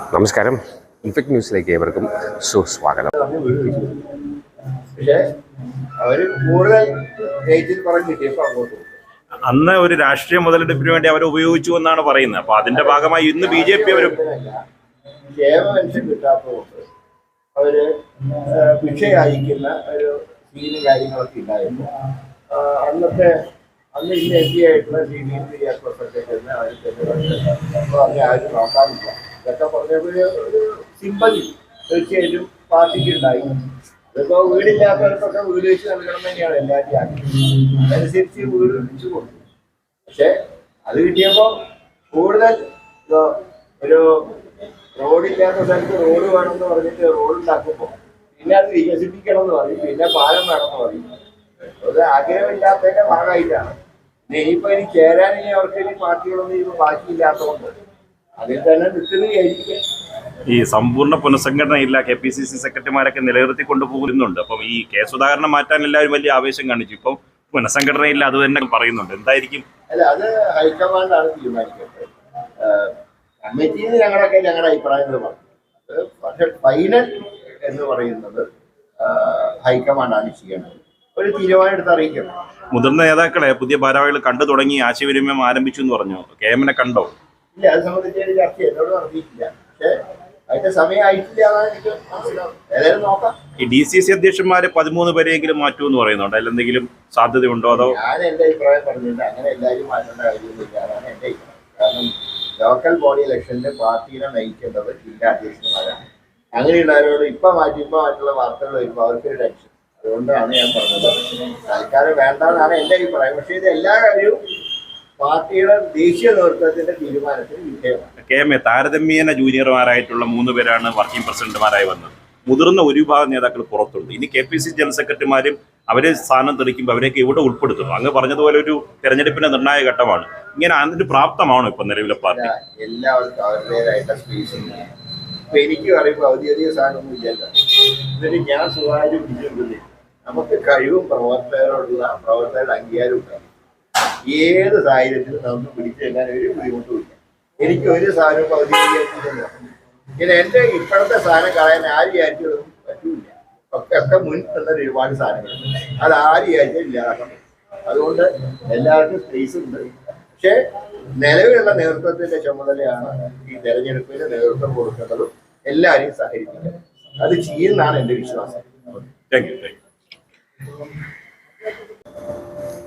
നമസ്കാരം. ഇൻഫെക്ട് ന്യൂസിലേക്ക് ഏവർക്കും സുസ്വാഗതം. പറഞ്ഞു അന്ന് ഒരു രാഷ്ട്രീയ മുതലെടുപ്പിന് വേണ്ടി അവർ ഉപയോഗിച്ചു എന്നാണ് പറയുന്നത്. അപ്പൊ അതിന്റെ ഭാഗമായി ഇന്ന് ബി ജെ പി അവർ അവർ ആ, ഭിക്ഷ അയക്കുന്ന ഒരു സീനും കാര്യങ്ങളൊക്കെ ഉണ്ടായിരുന്നു അന്നത്തെ അന്ന് ഇന്ന് എം പി ആയിട്ടുള്ള സി പി അവർ അപ്പൊ അങ്ങനെ ആരും നോക്കാനില്ല ഇതൊക്കെ പറഞ്ഞപ്പോൾ ഒരു സിമ്പതി തീർച്ചയായിട്ടും പാർട്ടിക്ക് ഉണ്ടായി. അതിപ്പോ വീടില്ലാത്തവർക്കൊക്കെ വീട് വെച്ച് നൽകണം തന്നെയാണ് എല്ലാവരും അതനുസരിച്ച് വീട് വെച്ചു കൊടുത്തു പക്ഷെ അത് കിട്ടിയപ്പോ കൂടുതൽ ഒരു റോഡില്ലാത്ത സ്ഥലത്ത് റോഡ് എന്ന് പറഞ്ഞിട്ട് റോഡ് ഉണ്ടാക്കുമ്പോ പിന്നെ അത് വികസിപ്പിക്കണം എന്ന് പറയും പിന്നെ പാലം വേണമെന്ന് പറയും. അത് ആഗ്രഹമില്ലാത്തതിന്റെ ഭാഗമായിട്ടാണ്. ഇനിയിപ്പോ ഇനി ചേരാൻ ഇനി അവർക്ക് ഇനി പാർട്ടികളൊന്നും ഇപ്പൊ ബാക്കിയില്ലാത്തതുകൊണ്ട് അതിൽ തന്നെ നിൽക്കുന്നതായിരിക്കും ഈ സമ്പൂർണ പുനഃസംഘടനയില്ല കെ പി സി സി സെക്രട്ടറിമാരൊക്കെ നിലനിർത്തി കൊണ്ടുപോകുന്നുണ്ട്. അപ്പം ഈ കെ സുധാകരനെ മാറ്റാൻ എല്ലാവരും വലിയ ആവേശം കാണിച്ചു. ഇപ്പം പുനഃസംഘടനയില്ല അത് തന്നെ പറയുന്നുണ്ട്. എന്തായിരിക്കും? അല്ല അത് ഹൈക്കമാൻഡാണ് തീരുമാനിക്കുന്നത് കമ്മിറ്റിയിൽ ഞങ്ങളൊക്കെ ഞങ്ങളുടെ അഭിപ്രായങ്ങൾ പറഞ്ഞു. പക്ഷെ ഫൈനൽ എന്ന് പറയുന്നത് ഹൈക്കമാൻഡാണ് ചെയ്യേണ്ടത്. ഒരു തീരുമാനം എടുത്ത് അറിയിക്കണം. മുതിർന്ന നേതാക്കളെ പുതിയ ഭാരവാഹികൾ കണ്ടു തുടങ്ങി ആശയവിനിമയം ആരംഭിച്ചു എന്ന് പറഞ്ഞു. കെ എമ്മിനെ കണ്ടോ? ഇല്ല അത് സംബന്ധിച്ച് ഒരു ചർച്ച എന്നോട് നടത്തിയിട്ടില്ല പക്ഷെ അതിന്റെ സമയമായിട്ടില്ല എന്നാണ് എനിക്ക് മനസ്സിലാവും ഏതായാലും നോക്കാം. ഈ ഡി സി സി അധ്യക്ഷന്മാരെ പതിമൂന്ന് പേരെങ്കിലും മാറ്റുമെന്ന് പറയുന്നുണ്ട്. അതിൽ എന്തെങ്കിലും സാധ്യതയുണ്ടോ അതോ? ഞാൻ എന്റെ അഭിപ്രായം പറഞ്ഞിട്ടുണ്ട്. അങ്ങനെ എല്ലാവരും മാറ്റേണ്ട കാര്യമൊന്നുമില്ല. അതാണ് എന്റെ അഭിപ്രായം. കാരണം ലോക്കൽ ബോഡി ഇലക്ഷനിൽ പാർട്ടിയെ നയിക്കേണ്ടത് ജില്ലാ അധ്യക്ഷന്മാരാണ്. അങ്ങനെയുള്ളവരോട് ഇപ്പൊ മാറ്റി ഇപ്പൊ മാറ്റുള്ള വാർത്തകൾ വരുമ്പോൾ അവർക്കൊരു ടെൻഷൻ അതുകൊണ്ടാണ് ഞാൻ പറഞ്ഞത്. തൽക്കാലം വേണ്ടെന്നാണ് എന്റെ അഭിപ്രായം. പക്ഷേ ഇത് എല്ലാ കാര്യവും പാർട്ടിയുടെ ദേശീയ നേതൃത്വത്തിന്റെ തീരുമാനത്തിന് വിധേയമാണ്. കെ എം എ താരതമ്യേന ജൂനിയർമാരായിട്ടുള്ള മൂന്ന് പേരാണ് വർക്കിംഗ് പ്രസിഡന്റുമാരായി വന്നത്. മുതിർന്ന ഒരു വിഭാഗം നേതാക്കൾ പുറത്തുണ്ട്. ഇനി കെ പി സി ജനറൽ സെക്രട്ടറിമാരും അവരെ സ്ഥാനം തെളിക്കുമ്പോൾ അവരെയൊക്കെ ഇവിടെ ഉൾപ്പെടുത്തുന്നു അങ്ങ് പറഞ്ഞതുപോലെ ഒരു തെരഞ്ഞെടുപ്പിന്റെ നിർണായക ഘട്ടമാണ്. ഇങ്ങനെ അതിന് പ്രാപ്തമാണോ ഇപ്പൊ നിലവിലെ പാർട്ടി? എല്ലാവർക്കും അവരുടേതായിട്ടുള്ള സ്പേസ് ഇപ്പൊ എനിക്ക് പറയുമ്പോൾ ഔദ്യോഗിക സാധനമൊന്നും ഇല്ലല്ലോ. എന്നിട്ട് ഞാൻ സുഖമായിട്ട് പിടിച്ചിട്ടുണ്ട് നമുക്ക് കഴിവും പ്രവർത്തകരോടുള്ള പ്രവർത്തകരുടെ അംഗീകാരം ഉണ്ടാകും. ഏത് സാഹചര്യത്തിലും നമുക്ക് പിടിച്ചെടുക്കാൻ ഒരു ബുദ്ധിമുട്ടും ഇല്ല. എനിക്ക് ഒരു സാധനവും ഔദ്യോഗികമായിട്ടില്ല പിന്നെ എന്റെ ഇപ്പോഴത്തെ സാധനം കളയാൻ ആര് വിചാരിച്ചതും പറ്റൂല ഒക്കെ ഒക്കെ മുൻ തന്ന ഒരുപാട് സാധനങ്ങളുണ്ട്. അത് ആര് വിചാരിച്ചാലും ഇല്ലാതാക്കാൻ അതുകൊണ്ട് എല്ലാവർക്കും സ്പേസ് ഉണ്ട്. പക്ഷേ നിലവിലുള്ള നേതൃത്വത്തിന്റെ ചുമതലയാണ് ഈ തെരഞ്ഞെടുപ്പിന് നേതൃത്വം കൊടുക്കേണ്ടതും എല്ലാവരെയും സഹകരിക്കുന്നത് അത് ചെയ്യുന്നതാണ് എന്റെ വിശ്വാസം. Thank you thank you